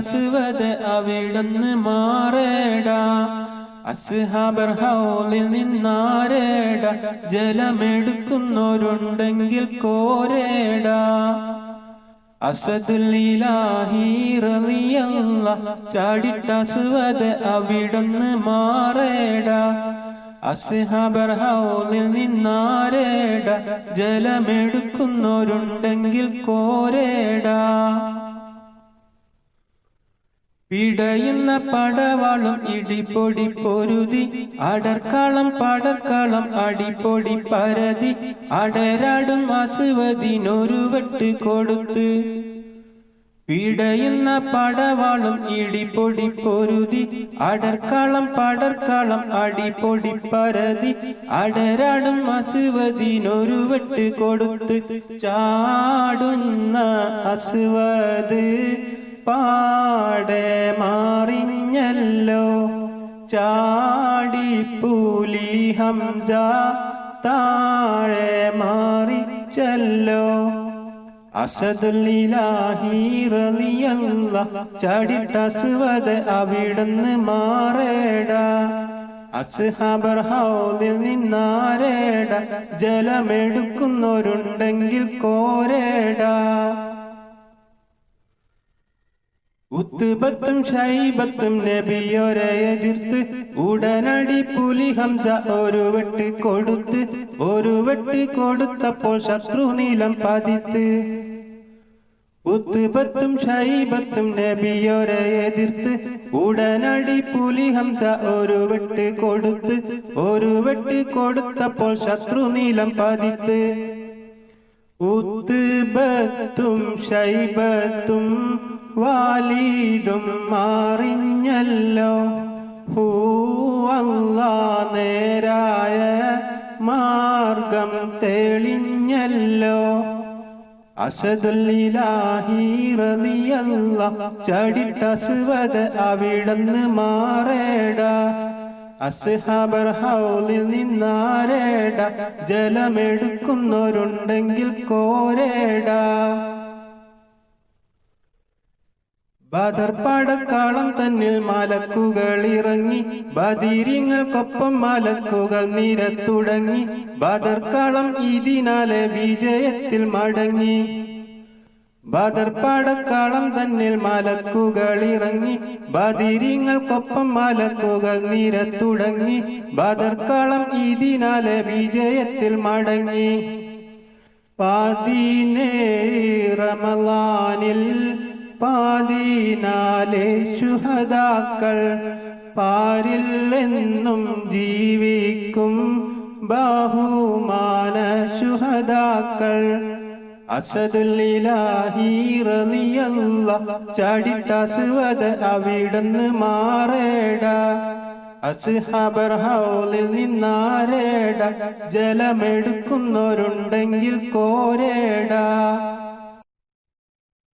സുവദ അവിടുന്ന് മാറേട. അസ്ഹാബർ ഹൗലിൽ നിന്നാരേട ജലമെടുക്കുന്നവരുണ്ടെങ്കിൽ കോരേട. അസദുല്ലാഹിറിയല്ല ചാടിട്ട സുവദ അവിടുന്ന് മാറേട. അസ്ഹാബർ നിന്നാരേട. ജലമെടുക്കുന്നവരുണ്ടെങ്കിൽ കോരേട. പിടയുന്ന പടവാളും ഇടിപ്പൊടി പൊരുതി. അടർക്കളം പടർക്കളം അടിപ്പൊടി പരതി. അടരാടും അസുവതിനൊരു വെട്ട് കൊടുത്ത്. പിടയുന്ന പടവാളും ഇടിപ്പൊടി പൊരുതി അടർക്കളം പടർക്കളം അടിപൊടി പരതി അടരാടും അസുവതിനൊരു വെട്ട് കൊടുത്ത് ചാടുന്ന അസുവത് പാടെ മാറിഞ്ഞല്ലോ. ചാടി പൂലി ഹംസ താഴെ മാറിച്ചല്ലോ. അസദുല്ലിലാഹി റളിയല്ല ചാടിട്ട സുവദ് അവിടുന്ന് മാറേട. അസ്ഹാബർ ഹൗലിൽ നിന്നാരേട ജലമെടുക്കുന്നവരുണ്ടെങ്കിൽ കോരേട. ഉത്തുബത്തും ഷൈബത്തും നബിയൊരെ എതിർത്ത് ഉടനടി പുലി ഹംസ ഒരു വെട്ട് കൊടുത്ത് ഒരു വെട്ട് കൊടുത്തപ്പോൾ ശത്രു നീലം പതിത്ത്. ഉത്തുബത്തും ഷൈബത്തും നബിയൊരെ എതിർത്ത് ഉടനടി പുലി ഹംസ ഒരു വെട്ട് കൊടുത്ത് ഒരു വെട്ട് കൊടുത്തപ്പോൾ ശത്രു നീലം പതിത്ത്. ഉത്തുബത്തും ഷൈബത്തും വാലീതും മാറിഞ്ഞല്ലോ. ഹൂവല്ല നേരായ മാർഗം തെളിഞ്ഞല്ലോ. അസദുല്ലാഹീറിയല്ല ചടിട്ടസുവത് അവിടന്ന് മാറേട. അസ്ഹാബർ ഹൗലിൽ നിന്നാരേട. ജലമെടുക്കുന്നവരുണ്ടെങ്കിൽ കോരേട. ബദർപ്പടക്കാളം തന്നിൽ മലക്കുകൾ ഇറങ്ങി ബദീരിങ്ങൾക്കൊപ്പം മലക്കുകൾ നിരത്തുടങ്ങി ബദർക്കാളം ഇതിനാലെ വിജയത്തിൽ മടങ്ങി. ബദർപ്പടക്കാളം തന്നിൽ മലക്കുകൾ ഇറങ്ങി ബദിരിങ്ങൾക്കൊപ്പം മലക്കുകൾ നിരത്തുടങ്ങി ബദർക്കാളം ഇതിനാലെ വിജയത്തിൽ മടങ്ങി. പതിനേഴ് റമലാനിൽ പാതിനാലെ ശുഹദാക്കൾ പാരില്ലെന്നും ജീവിക്കും ബാഹുമാന ശുഹദാക്കൾ. അസദുല്ലാഹീറിയല്ല റളിയല്ല ചാടിട്ട സുവദ അവിടുന്ന് മാറേട. അസ്ഹബർ ഹൗലിൽ നിന്നാരേട ജലമെടുക്കുന്നവരുണ്ടെങ്കിൽ കോരേട.